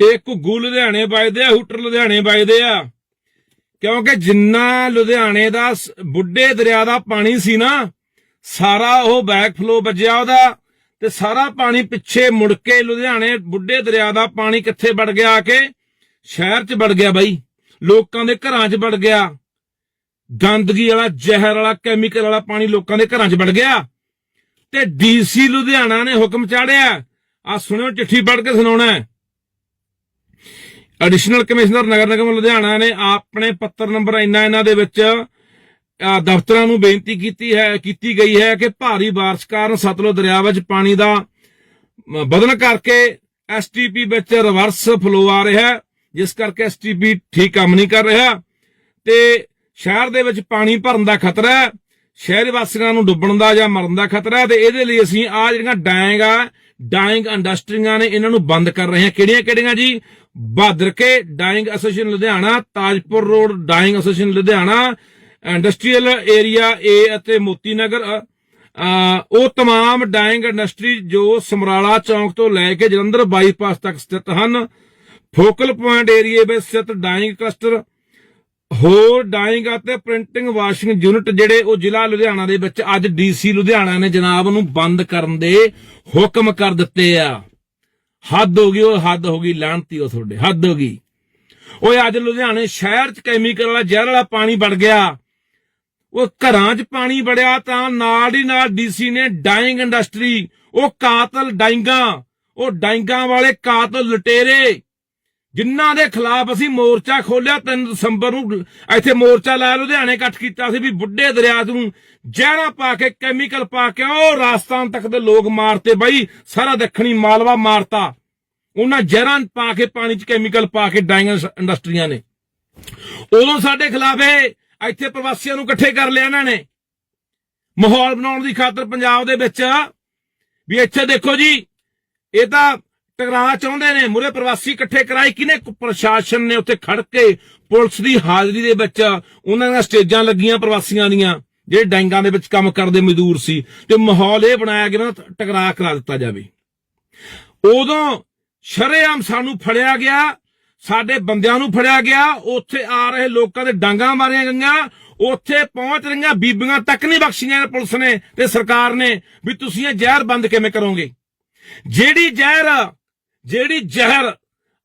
ਇਹ ਘੁੱਗੂ ਲੁਧਿਆਣੇ ਵੱਜਦੇ ਆ, ਹੂਟਰ ਲੁਧਿਆਣੇ ਵੱਜਦੇ ਆ। ਕਿਉਂਕਿ ਜਿੰਨਾ ਲੁਧਿਆਣੇ ਦਾ ਬੁੱਢੇ ਦਰਿਆ ਦਾ ਪਾਣੀ ਸੀ ਨਾ, ਸਾਰਾ ਉਹ ਬੈਕ ਫਲੋ ਵੱਜਿਆ ਉਹਦਾ ਤੇ ਸਾਰਾ ਪਾਣੀ ਪਿੱਛੇ ਮੁੜ ਕੇ ਲੁਧਿਆਣੇ ਬੁੱਢੇ ਦਰਿਆ ਦਾ ਪਾਣੀ ਕਿੱਥੇ ਵੜ ਗਿਆ ਆ ਕੇ? ਸ਼ਹਿਰ 'ਚ ਵੜ ਗਿਆ ਬਾਈ। ਲੋਕਾਂ ਦੇ ਘਰਾਂ 'ਚ ਵੜ ਗਿਆ। ਗੰਦਗੀ ਵਾਲਾ ਜ਼ਹਿਰ ਵਾਲਾ ਕੈਮੀਕਲ ਵਾਲਾ ਪਾਣੀ ਲੋਕਾਂ ਦੇ ਘਰਾਂ 'ਚ ਵੜ ਗਿਆ। ਤੇ ਡੀਸੀ ਲੁਧਿਆਣਾ ਨੇ ਹੁਕਮ ਚਾੜਿਆ। ਆ ਸੁਣਿਓ, ਚਿੱਠੀ ਪੜ੍ਹ ਕੇ ਸੁਣਾਉਣਾ ਐਡੀਸ਼ਨਲ ਕਮਿਸ਼ਨਰ ਨਗਰ ਨਿਗਮ ਲੁਧਿਆਣਾ ਨੇ ਆਪਣੇ ਪੱਤਰ ਨੰਬਰ ਇੰਨਾ ਇਹਨਾਂ ਦੇ ਵਿੱਚ ਦਫ਼ਤਰਾਂ ਨੂੰ ਬੇਨਤੀ ਕੀਤੀ ਹੈ, ਕੀਤੀ ਗਈ ਹੈ ਕਿ ਭਾਰੀ ਬਾਰਿਸ਼ ਕਾਰਨ ਸਤਲੁਜ ਦਰਿਆ ਵਿੱਚ ਪਾਣੀ ਦਾ ਵਧਣ ਕਰਕੇ ਐਸਟੀਪੀ ਵਿੱਚ ਰਿਵਰਸ ਫਲੋ ਆ ਰਿਹਾ ਹੈ, ਜਿਸ ਕਰਕੇ ਐਸਟੀਪੀ ਠੀਕ ਕੰਮ ਨਹੀਂ ਕਰ ਰਿਹਾ ਤੇ ਸ਼ਹਿਰ ਦੇ ਵਿੱਚ ਪਾਣੀ ਭਰਨ ਦਾ ਖਤਰਾ ਹੈ। ਸ਼ਹਿਰ ਵਾਸੀਆਂ ਨੂੰ ਡੁੱਬਣ ਦਾ ਜਾਂ ਮਰਨ ਦਾ ਖਤਰਾ ਹੈ ਤੇ ਇਹਦੇ ਲਈ ਅਸੀਂ ਆ ਜਿਹੜੀਆਂ ਡਾਇੰਗ ਆ ਡਾਇੰਗ ਇੰਡਸਟਰੀਆਂ ਨੇ ਇਹਨਾਂ ਨੂੰ ਬੰਦ ਕਰ ਰਹੇ ਹਾਂ ਕਿਹੜੀਆਂ ਕਿਹੜੀਆਂ ਜੀ Bahadur Ke dyeing association Ludhiana Tajpur road dyeing association Ludhiana industrial area A ਅਤੇ ਮੋਤੀ ਨਗਰ ਅ, ਅ, ਉਹ तमाम ਡਾਇੰਗ ਇੰਡਸਟਰੀ ਜੋ ਸਮਰਾਲਾ ਚੌਂਕ ਤੋਂ ਲੈ ਕੇ ਜਲੰਧਰ ਬਾਈਪਾਸ ਤੱਕ ਸਥਿਤ ਹਨ ਫੋਕਲ ਪੁਆਇੰਟ ਏਰੀਏ ਵਿੱਚ ਸਥਿਤ ਡਾਇੰਗ ਕਲਸਟਰ ਹੋਰ ਡਾਇੰਗ ਅਤੇ ਪ੍ਰਿੰਟਿੰਗ ਵਾਸ਼ਿੰਗ ਯੂਨਿਟ ਜਿਹੜੇ ਉਹ ਜ਼ਿਲ੍ਹਾ ਲੁਧਿਆਣਾ ਦੇ ਵਿੱਚ ਅੱਜ ਡੀਸੀ ਲੁਧਿਆਣਾ ਨੇ ਜਨਾਬ ਨੂੰ ਬੰਦ ਕਰਨ ਦੇ ਹੁਕਮ ਕਰ ਦਿੱਤੇ ਆ। ਹੱਦ ਹੋ ਗਈ, ਉਹ ਹੱਦ ਹੋ ਗਈ ਲਾਂਤੀ ਉਹ ਤੁਹਾਡੇ, ਹੱਦ ਹੋ ਗਈ। ਓਏ ਅੱਜ ਲੁਧਿਆਣੇ ਸ਼ਹਿਰ 'ਚ ਕੈਮੀਕਲ ਵਾਲਾ ਜ਼ਹਿਰ ਵਾਲਾ ਪਾਣੀ ਵੜ ਗਿਆ। ਉਹ ਘਰਾਂ 'ਚ ਪਾਣੀ ਵੜਿਆ ਤਾਂ ਨਾਲ ਹੀ ਨਾਲ ਡੀਸੀ ਨੇ ਡਾਇੰਗ ਇੰਡਸਟਰੀ ਉਹ ਕਾਤਲ ਡਾਇੰਗਾਂ, ਉਹ ਡਾਇੰਗਾਂ ਵਾਲੇ ਕਾਤਲ ਲੁਟੇਰੇ ਜਿਨ੍ਹਾਂ ਦੇ ਖਿਲਾਫ ਅਸੀਂ ਮੋਰਚਾ ਖੋਲਿਆ 3 ਦਸੰਬਰ ਨੂੰ, ਇੱਥੇ ਮੋਰਚਾ ਲਾਇਆ, ਲੁਧਿਆਣੇ ਇਕੱਠ ਕੀਤਾ ਸੀ ਵੀ ਬੁੱਢੇ ਦਰਿਆ ਨੂੰ ਜ਼ਹਿਰਾਂ ਪਾ ਕੇ ਕੈਮੀਕਲ ਪਾ ਕੇ, ਉਹ ਰਾਜਸਥਾਨ ਤੱਕ ਦੇ ਲੋਕ ਮਾਰਤੇ ਬਾਈ, ਸਾਰਾ ਦੱਖਣੀ ਮਾਲਵਾ ਮਾਰਤਾ। ਉਹਨਾਂ ਜ਼ਹਿਰਾਂ ਪਾ ਕੇ, ਪਾਣੀ 'ਚ ਕੈਮੀਕਲ ਪਾ ਕੇ ਡਾਇੰਗ ਇੰਡਸਟਰੀਆਂ ਨੇ। ਉਦੋਂ ਸਾਡੇ ਖਿਲਾਫ ਇਹ, ਇੱਥੇ ਪ੍ਰਵਾਸੀਆਂ ਨੂੰ ਇਕੱਠੇ ਕਰ ਲਿਆ ਇਹਨਾਂ ਨੇ। ਮਾਹੌਲ ਬਣਾਉਣ ਦੀ ਖਾਤਰ ਪੰਜਾਬ ਦੇ ਵਿੱਚ, ਵੀ ਇੱਥੇ ਦੇਖੋ ਜੀ, ਇਹ ਤਾਂ ਟਕਰਾ ਚਾਹੁੰਦੇ ਨੇ। ਮੁਰੇ ਪ੍ਰਵਾਸੀ ਇਕੱਠੇ ਕਰਾਏ। ਕਿਨੇ ਪ੍ਰਸ਼ਾਸਨ ਨੇ ਉੱਥੇ ਖੜ ਕੇ ਪੁਲਿਸ ਦੀ ਹਾਜ਼ਰੀ ਦੇ ਵਿੱਚ ਉਹਨਾਂ ਦੀਆਂ ਸਟੇਜਾਂ ਲੱਗੀਆਂ ਪ੍ਰਵਾਸੀਆਂ ਦੀਆਂ, ਜਿਹੜੇ ਡੈਂਗਾਂ ਦੇ ਵਿੱਚ ਕੰਮ ਕਰਦੇ ਮਜ਼ਦੂਰ ਸੀ। ਤੇ ਮਾਹੌਲ ਇਹ ਬਣਾਇਆ ਗਿਆ ਨਾ ਕਰਾ ਦਿੱਤਾ ਜਾਵੇ। ਉਦੋਂ ਸ਼ਰੇਆਮ ਸਾਨੂੰ ਫੜਿਆ ਗਿਆ, ਸਾਡੇ ਬੰਦਿਆਂ ਨੂੰ ਫੜਿਆ ਗਿਆ, ਉੱਥੇ ਆ ਰਹੇ ਲੋਕਾਂ ਦੇ ਡਾਂਗਾ ਮਾਰੀਆਂ ਗਈਆਂ, ਉੱਥੇ ਪਹੁੰਚ ਰਹੀਆਂ ਬੀਬੀਆਂ ਤੱਕ ਨਹੀਂ ਬਖਸ਼ੀਆਂ ਪੁਲਿਸ ਨੇ ਤੇ ਸਰਕਾਰ ਨੇ ਵੀ ਤੁਸੀਂ ਇਹ ਜ਼ਹਿਰ ਬੰਦ ਕਿਵੇਂ ਕਰੋਗੇ? ਜਿਹੜੀ ਜ਼ਹਿਰ ਜਿਹੜੀ ਜ਼ਹਿਰ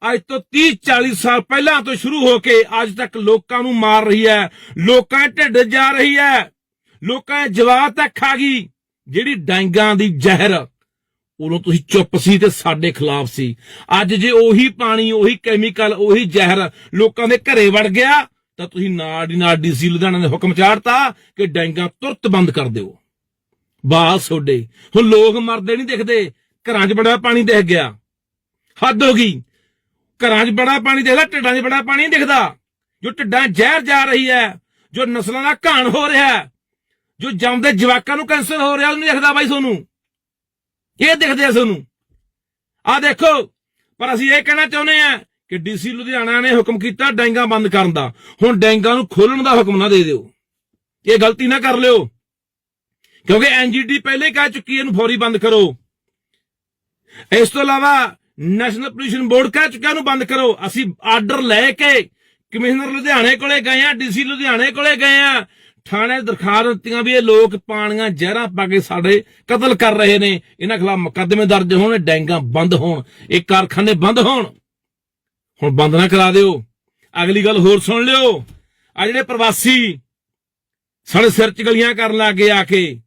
ਅੱਜ ਤੋਂ 30 40 ਸਾਲ ਪਹਿਲਾਂ ਤੋਂ ਸ਼ੁਰੂ ਹੋ ਕੇ ਅੱਜ ਤੱਕ ਲੋਕਾਂ ਨੂੰ ਮਾਰ ਰਹੀ ਹੈ, ਲੋਕਾਂ ਢਿੱਡ ਜਾ ਰਹੀ ਹੈ, ਲੋਕਾਂ ਦੇ ਜਵਾਬ ਤੱਕ ਖਾ ਗਈ। ਜਿਹੜੀ ਡਾਂਗਾਂ ਦੀ ਜ਼ਹਿਰ, ਉਦੋਂ ਤੁਸੀਂ ਚੁੱਪ ਸੀ ਤੇ ਸਾਡੇ ਖਿਲਾਫ ਸੀ। ਅੱਜ ਜੇ ਉਹੀ ਪਾਣੀ, ਉਹੀ ਕੈਮੀਕਲ ਉਹੀ ਜ਼ਹਿਰ ਲੋਕਾਂ ਦੇ ਘਰੇ ਵੜ ਗਿਆ, ਤਾਂ ਤੁਸੀਂ ਨਾਲ ਦੀ ਨਾਲ ਡੀਸੀ ਲੁਧਿਆਣਾ ਨੇ ਹੁਕਮ ਚਾੜਤਾ ਕਿ ਡੈਂਗਾਂ ਤੁਰਤ ਬੰਦ ਕਰ ਦਿਓ। ਬਾਸ ਤੁਹਾਡੇ। ਹੁਣ ਲੋਕ ਮਰਦੇ ਨਹੀਂ ਦਿਖਦੇ। ਘਰਾਂ 'ਚ ਬੜਾ ਪਾਣੀ ਦਿਖ ਗਿਆ। ਹੱਦ ਹੋ ਗਈ। ਘਰਾਂ 'ਚ ਬੜਾ ਪਾਣੀ ਦੇਖਦਾ, ਢਿੱਡਾਂ 'ਚ ਬੜਾ ਪਾਣੀ ਦਿਖਦਾ। ਜੋ ਢਿੱਡਾਂ ਜ਼ਹਿਰ ਜਾ ਰਹੀ ਹੈ, ਜੋ ਨਸਲਾਂ ਦਾ ਘਾਣ ਹੋ ਰਿਹਾ ਹੈ, ਜੋ ਜੰਮਦੇ ਜਵਾਕਾਂ ਨੂੰ ਕੈਂਸਰ ਹੋ ਰਿਹਾ ਉਹ ਨਹੀਂ ਦਿਖਦਾ ਬਾਈ ਤੁਹਾਨੂੰ ਇਹ ਦਿਖਦੇ ਆ ਤੁਹਾਨੂੰ ਆ ਦੇਖੋ, ਪਰ ਅਸੀਂ ਇਹ ਕਹਿਣਾ ਚਾਹੁੰਦੇ ਆ ਕਿ ਡੀਸੀ ਲੁਧਿਆਣਾ ਨੇ ਹੁਕਮ ਕੀਤਾ ਡੈਂਗਾ ਬੰਦ ਕਰਨ ਦਾ। ਹੁਣ ਡੈਂਗਾ ਨੂੰ ਖੋਲਣ ਦਾ ਹੁਕਮ ਨਾ ਦੇ ਦਿਓ। ਇਹ ਗਲਤੀ ਨਾ ਕਰ ਲਿਓ। ਕਿਉਂਕਿ ਐਨਜੀਟੀ ਪਹਿਲੇ ਕਹਿ ਚੁੱਕੀ ਇਹਨੂੰ ਫੌਰੀ ਬੰਦ ਕਰੋ। ਇਸ ਤੋਂ ਇਲਾਵਾ ਨੈਸ਼ਨਲ ਪੋਲੂਸ਼ਨ ਬੋਰਡ ਕਹਿ ਚੁੱਕਿਆ ਉਹਨੂੰ ਬੰਦ ਕਰੋ। ਅਸੀਂ ਆਰਡਰ ਲੈ ਕੇ ਕਮਿਸ਼ਨਰ ਲੁਧਿਆਣੇ ਕੋਲੇ ਗਏ ਆ ਡੀਸੀ ਲੁਧਿਆਣੇ ਕੋਲੇ ਗਏ ਆ। ਥਾਣੇ ਦਰਖਾਸਤ ਦਿੱਤੀਆਂ ਵੀ ਇਹ ਲੋਕ ਪਾਣੀਆਂ ਜ਼ਹਿਰਾਂ ਪਾ ਕੇ ਸਾਡੇ ਕਤਲ ਕਰ ਰਹੇ ਨੇ। ਇਹਨਾਂ ਖਿਲਾਫ ਮੁਕੱਦਮੇ ਦਰਜ ਹੋਣ, ਡੈਂਗਾਂ ਬੰਦ ਹੋਣ, ਇਹ ਕਾਰਖਾਨੇ ਬੰਦ ਹੋਣ। ਹੁਣ ਬੰਦ ਨਾ ਕਰਾ ਦਿਓ। ਅਗਲੀ ਗੱਲ ਹੋਰ ਸੁਣ ਲਿਓ। ਆ ਜਿਹੜੇ ਪ੍ਰਵਾਸੀ ਸਾਡੇ ਸਿਰ ਚ ਗਲੀਆਂ ਕਰਨ ਲੱਗੇ ਆ ਕੇ।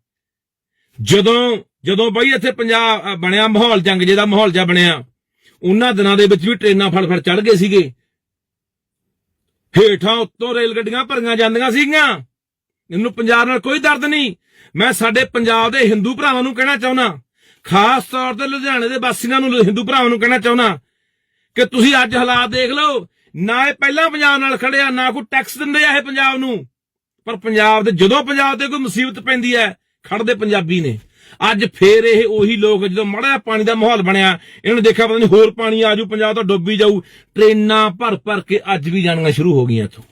ਜਦੋਂ ਜਦੋਂ ਬਈ ਇੱਥੇ ਪੰਜਾਬ ਬਣਿਆ ਮਾਹੌਲ, ਜੰਗ ਜਿਹਦਾ ਮਾਹੌਲ ਜਿਹਾ ਬਣਿਆ। ਉਹਨਾਂ ਦਿਨਾਂ ਦੇ ਵਿੱਚ ਵੀ ਟ੍ਰੇਨਾਂ ਫੜ ਫੜ ਚੜ ਗਏ ਸੀਗੇ। ਹੇਠਾਂ ਉੱਤੋਂ ਰੇਲ ਗੱਡੀਆਂ ਭਰੀਆਂ ਜਾਂਦੀਆਂ ਸੀਗੀਆਂ। ਇਹਨੂੰ ਪੰਜਾਬ ਨਾਲ ਕੋਈ ਦਰਦ ਨਹੀਂ। ਮੈਂ ਸਾਡੇ ਪੰਜਾਬ ਦੇ ਹਿੰਦੂ ਭਰਾਵਾਂ ਨੂੰ ਕਹਿਣਾ ਚਾਹੁੰਦਾ। ਖਾਸ ਤੌਰ ਤੇ ਲੁਧਿਆਣੇ ਦੇ ਵਾਸੀਆਂ ਨੂੰ ਹਿੰਦੂ ਭਰਾਵਾਂ ਨੂੰ ਕਹਿਣਾ ਚਾਹੁੰਦਾ ਕਿ ਤੁਸੀਂ ਅੱਜ ਹਾਲਾਤ ਦੇਖ ਲਓ। ਨਾ ਇਹ ਪਹਿਲਾਂ ਪੰਜਾਬ ਨਾਲ ਖੜਿਆ ਨਾ ਕੋਈ ਟੈਕਸ ਦਿੰਦੇ ਆ ਇਹ ਪੰਜਾਬ ਨੂੰ। ਪਰ ਪੰਜਾਬ ਦੇ ਜਦੋਂ ਪੰਜਾਬ ਤੇ ਕੋਈ ਮੁਸੀਬਤ ਪੈਂਦੀ ਹੈ ਖੜਦੇ ਪੰਜਾਬੀ ਨੇ। ਅੱਜ ਫੇਰ ਇਹ ਉਹੀ ਲੋਕ ਜਦੋਂ ਮੜਾ ਜਿਹਾ ਪਾਣੀ ਦਾ ਮਾਹੌਲ ਬਣਿਆ, ਇਹਨਾਂ ਨੇ ਦੇਖਿਆ ਪਤਾ ਨਹੀਂ ਹੋਰ ਪਾਣੀ ਆਜੂ ਪੰਜਾਬ ਤੋਂ ਡੁੱਬੀ ਜਾਊ, ਟ੍ਰੇਨਾਂ ਭਰ ਭਰ ਕੇ ਅੱਜ ਵੀ ਜਾਣੀਆਂ ਸ਼ੁਰੂ ਹੋ ਗਈਆਂ ਇੱਥੋਂ।